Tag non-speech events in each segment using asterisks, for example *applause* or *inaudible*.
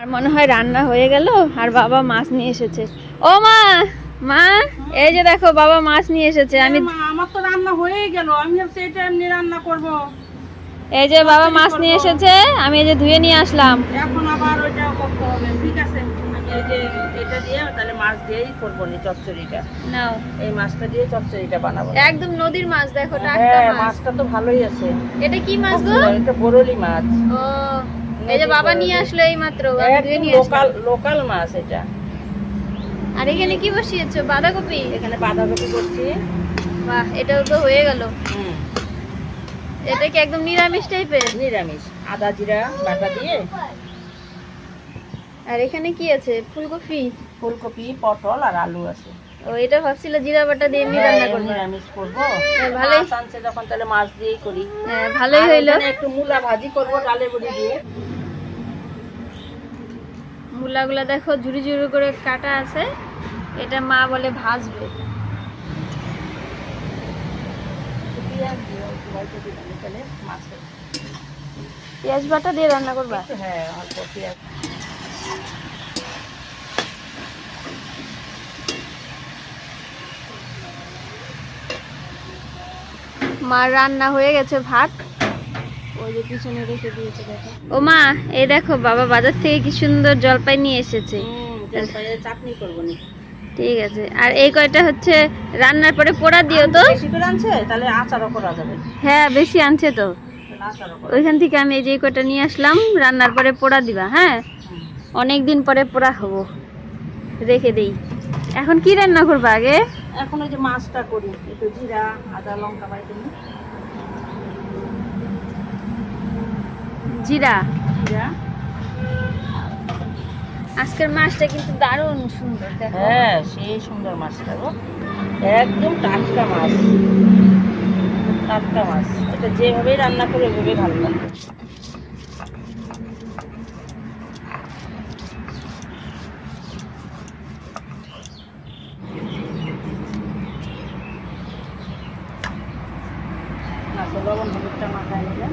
আর মনে হয় রান্না হয়ে গেল আর বাবা মাছ নিয়ে এসেছে। ও মা মা এই যে দেখো বাবা মাছ নিয়ে এসেছে আমি আমার তো রান্না হয়েই গেল আমি এটা এমনি রান্না করব। এই যে বাবা মাছ নিয়ে এসেছে আমি এই যে ধুয়ে নিয়ে আসলাম। এখন আবার ওইটা করতে হবে ঠিক আছে? এই যে এটা দিয়ে তাহলে মাছ দিয়েই করব নি চচ্চড়িটা। নাও। এই মাছটা দিয়ে চচ্চড়িটা বানাবো। একদম নদীর মাছ দেখো টাটকা হ্যাঁ মাছ। মাছটা তো ভালোই আছে। এটা কি মাছ গো? এটা বরলি মাছ। ও এই যে বাবা নিয়ে আসলো এই মাত্র লোকাল লোকাল মাছ এটা। আর এখানে কি বসিয়েছো? বাঁধাকপি? এখানে বাঁধাকপি করছি বাহ এটাও তো হয়ে গেল। এটা কি একদম নিরামিষ টাইপের? নিরামিষ। আদা জিরা বাটা দিয়ে। আর এখানে কি আছে? ফুলকপি? ফুলকপি পটল আর আলু আছে। ও এটা ভাবছিল জিরা বাটা দিয়ে এমনি হ্যাঁ, রান্না এমনি করব। নিরামিষ করব। হ্যাঁ, ভালোই। যখন তাহলে মাছ দিয়েই করি। হ্যাঁ, ভালোই হইল। একটু মূলা ভাজি করব ডালে বড়ি দিয়ে। মূলাগুলা দেখো ঝুড়ি ঝুড়ি করে কাটা আছে। এটা মা বলে ভাজবে। পেঁয়াজ বাটা দিয়ে রান্না করবা? হ্যাঁ অল্প পেঁয়াজ। মার রান্না হয়ে গেছে ভাত। ওই যে পিছনে রেখে দিয়েছে দেখো। ও মা এই দেখো বাবা বাজার থেকে কি সুন্দর জলপাই নিয়ে এসেছে। চাটনি করব নি। ঠিক আছে আর এই কয়টা হচ্ছে রান্নার পরে পোড়া দিও তো? বেশি করে আনছে তাহলে আচারও করা যাবে। হ্যাঁ বেশি আনছে তো। ওইখান থেকে আমি এই যে কয়টা নিয়ে আসলাম রান্নার পরে পোড়া দিবা হ্যাঁ? অনেক দিন পরে পোড়া হব। রেখে দেই। এখন কি রান্না করবা আগে? এখন ওই যে মাছটা করি একটু জিরা আদা লঙ্কা বাড়িতে জিরা। জিরা। আজকের মাছটা কিন্তু দারুণ সুন্দর দেখো। হ্যাঁ সেই সুন্দর মাছটা গো। একদম টাটকা মাছ। টাটকা মাছ। এটা যেভাবেই রান্না করে ওইভাবে ভালো মাছের লবণ হলুদটা মাথায় নিলাম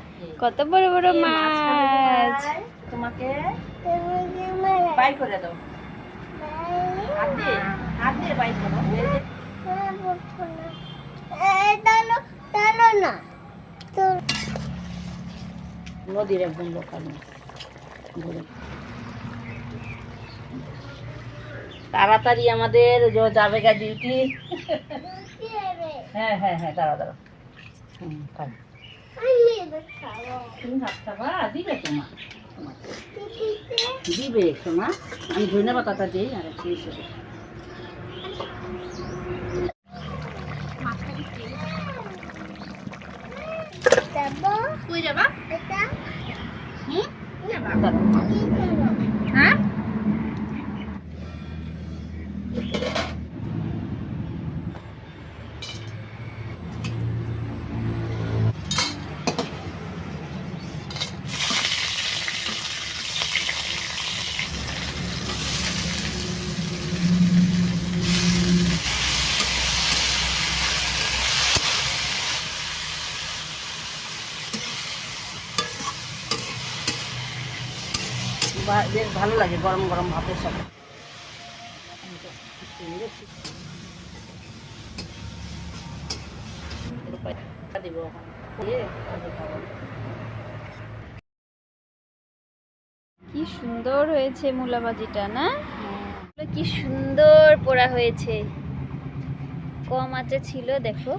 কত বড় বড় মাছ তোমাকে বাই করে দাও। হাত দিয়ে হাত দিয়ে বাই করো। এই নদীর একদম লোকাল তাড়াতাড়ি আমাদের যাবে গা ডিউটি *laughs* হ্যাঁ হ্যাঁ হ্যাঁ দাঁড়া দাঁড়া হুম তুমি ভাত খাবা? দিবে তোমার। দিবে সোমা। আমি ধনে পাতাটা দিই আর একটু কই যাবা? হুম? দাঁড়াও। বেশ ভালো লাগে গরম গরম ভাতের সাথে। দিব। কি সুন্দর হয়েছে মূলা ভাজিটা না কি সুন্দর পোড়া হয়েছে। কম আঁচে ছিল দেখো।